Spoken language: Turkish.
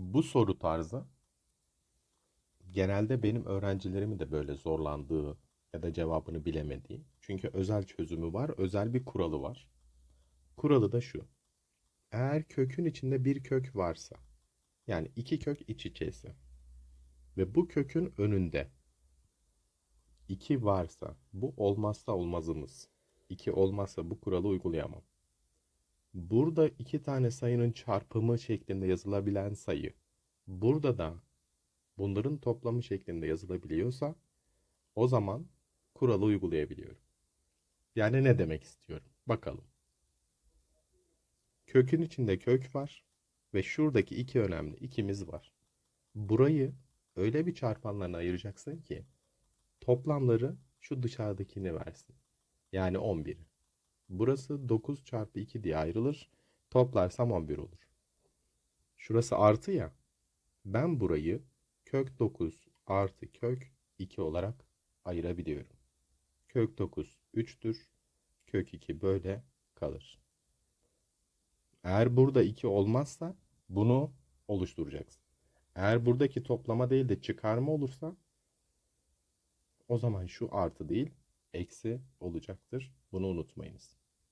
Bu soru tarzı genelde benim öğrencilerimin de böyle zorlandığı ya da cevabını bilemediği. Çünkü özel çözümü var, özel bir kuralı var. Kuralı da şu. Eğer kökün içinde bir kök varsa, yani iki kök iç içeyse ve bu kökün önünde 2 varsa, bu olmazsa olmazımız. 2 olmazsa bu kuralı uygulayamam. Burada iki tane sayının çarpımı şeklinde yazılabilen sayı, burada da bunların toplamı şeklinde yazılabiliyorsa, o zaman kuralı uygulayabiliyorum. Yani ne demek istiyorum? Bakalım. Kökün içinde kök var ve şuradaki iki önemli ikimiz var. Burayı öyle bir çarpanlarına ayıracaksın ki toplamları şu dışarıdakini versin. Yani 11'i. Burası 9 çarpı 2 diye ayrılır. Toplarsam 11 olur. Şurası artı ya. Ben burayı kök 9 artı kök 2 olarak ayırabiliyorum. Kök 9 3'tür. Kök 2 böyle kalır. Eğer burada 2 olmazsa bunu oluşturacaksın. Eğer buradaki toplama değil de çıkarma olursa o zaman şu artı değil eksi olacaktır. Bunu unutmayınız.